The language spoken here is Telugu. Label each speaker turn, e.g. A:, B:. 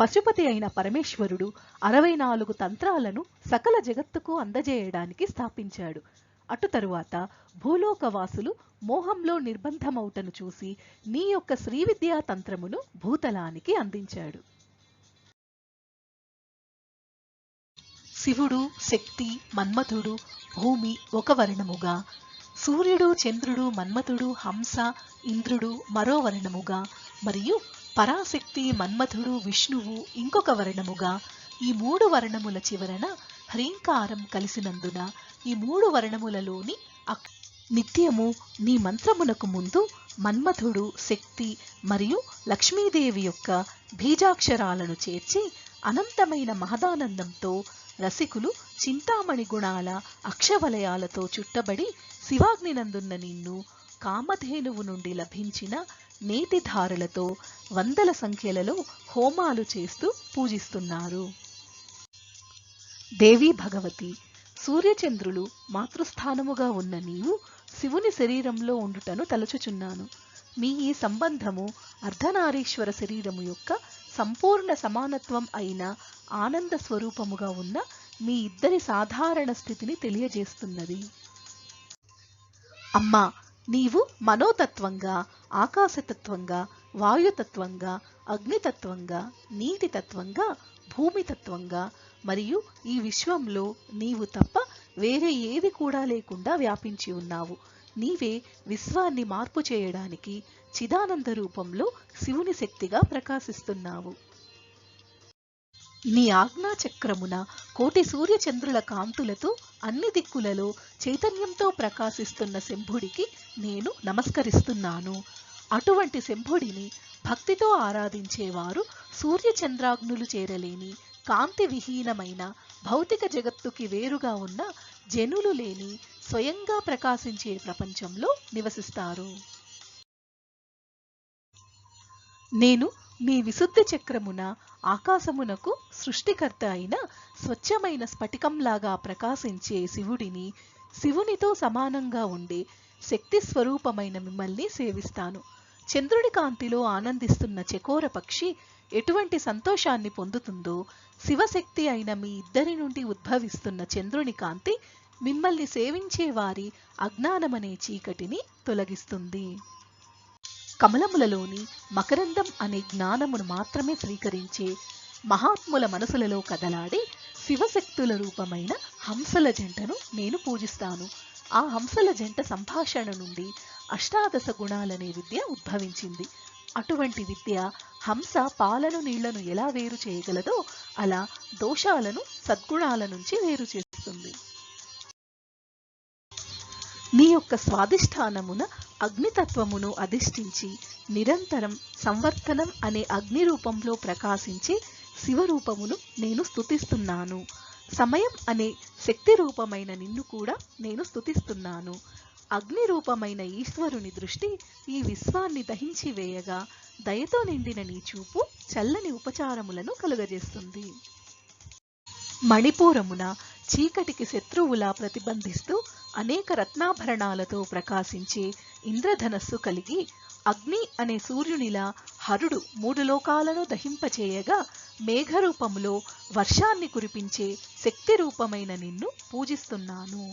A: పశుపతి అయిన పరమేశ్వరుడు అరవై నాలుగు తంత్రాలను సకల జగత్తుకు అందజేయడానికి స్థాపించాడు. అటు తరువాత భూలోకవాసులు మోహంలో నిర్బంధమౌటను చూసి నీ యొక్క శ్రీవిద్యా తంత్రమును భూతలానికి అందించాడు. శివుడు శక్తి మన్మథుడు భూమి ఒక వర్ణముగా సూర్యుడు చంద్రుడు మన్మథుడు హంస ఇంద్రుడు మరో వర్ణముగా మరియు పరాశక్తి మన్మథుడు విష్ణువు ఇంకొక వర్ణముగా ఈ మూడు వర్ణముల చివరన హ్రీంకారం కలిసినందున ఈ మూడు వర్ణములలోని నిత్యము నీ మంత్రమునకు ముందు మన్మథుడు శక్తి మరియు లక్ష్మీదేవి యొక్క బీజాక్షరాలను చేర్చి అనంతమైన మహదానందంతో రసికులు చింతామణి గుణాల అక్షవలయాలతో చుట్టబడి శివాగ్నినందున్న నిన్ను కామధేనువు నుండి లభించిన నీటిధారలతో వందల సంఖ్యలలో హోమాలు చేస్తూ పూజిస్తున్నారు. దేవి భగవతి సూర్యచంద్రులు మాతృస్థానముగా ఉన్న నీవు శివుని శరీరంలో ఉండుటను తలచుచున్నాను. మీ ఈ సంబంధము అర్ధనారీశ్వర శరీరము యొక్క సంపూర్ణ సమానత్వం అయిన ఆనంద స్వరూపముగా ఉన్న మీ ఇద్దరి సాధారణ స్థితిని తెలియజేస్తున్నది. అమ్మా నీవు మనోతత్వంగా ఆకాశతత్వంగా వాయుతత్వంగా అగ్నితత్వంగా నీటితత్వంగా భూమితత్వంగా మరియు ఈ విశ్వంలో నీవు తప్ప వేరే ఏది కూడా లేకుండా వ్యాపించి ఉన్నావు. నీవే విశ్వాన్ని మార్పు చేయడానికి చిదానంద రూపంలో శివుని శక్తిగా ప్రకాశిస్తున్నావు. నీ ఆజ్ఞాచక్రమున కోటి సూర్యచంద్రుల కాంతులతో అన్ని దిక్కులలో చైతన్యంతో ప్రకాశిస్తున్న శంభుడికి నేను నమస్కరిస్తున్నాను. అటువంటి శంభుడిని భక్తితో ఆరాధించేవారు సూర్యచంద్రాగ్నులు చేరలేని కాంతి విహీనమైన భౌతిక జగత్తుకి వేరుగా ఉన్న జనులు లేని స్వయంగా ప్రకాశించే ప్రపంచంలో నివసిస్తారు. నేను మీ విశుద్ధి చక్రమున ఆకాశమునకు సృష్టికర్త అయిన స్వచ్ఛమైన స్ఫటికంలాగా ప్రకాశించే శివుడిని శివునితో సమానంగా ఉండే శక్తి స్వరూపమైన మిమ్మల్ని సేవిస్తాను. చంద్రుడి కాంతిలో ఆనందిస్తున్న చకోర పక్షి ఎటువంటి సంతోషాన్ని పొందుతుందో శివశక్తి అయిన మీ ఇద్దరి నుండి ఉద్భవిస్తున్న చంద్రుని కాంతి మిమ్మల్ని సేవించే వారి అజ్ఞానమనే చీకటిని తొలగిస్తుంది. కమలములలోని మకరందం అనే జ్ఞానమును మాత్రమే స్వీకరించే మహాత్ముల మనసులలో కదలాడే శివశక్తుల రూపమైన హంసల జంటను నేను పూజిస్తాను. ఆ హంసల జంట సంభాషణ నుండి అష్టాదశ గుణాలనే విద్య ఉద్భవించింది. అటువంటి విద్య హంస పాలను నీళ్ళను ఎలా వేరు చేయగలదో అలా దోషాలను సద్గుణాల నుంచి వేరు చేస్తుంది. నీ యొక్క స్వాధిష్టానమున అగ్నితత్వమును అధిష్ఠించి నిరంతరం సంవర్తనం అనే అగ్ని రూపంలో ప్రకాశించే శివరూపమును నేను స్తుతిస్తున్నాను. సమయం అనే శక్తి రూపమైన నిన్ను కూడా నేను స్తుతిస్తున్నాను. అగ్ని రూపమైన ఈశ్వరుని దృష్టి ఈ విశ్వాన్ని దహించి వేయగా దయతో నిండిన నీ చూపు చల్లని ఉపచారములను కలుగజేస్తుంది. మణిపూరమున చీకటికి శత్రువులా ప్రతిబంధిస్తూ అనేక రత్నాభరణాలతో ప్రకాశించే ఇంద్రధనస్సు కలిగి అగ్ని అనే సూర్యునిలా హరుడు మూడు లోకాలను దహింపచేయగా మేఘరూపములో వర్షాన్ని కురిపించే శక్తి రూపమైన నిన్ను పూజిస్తున్నాను.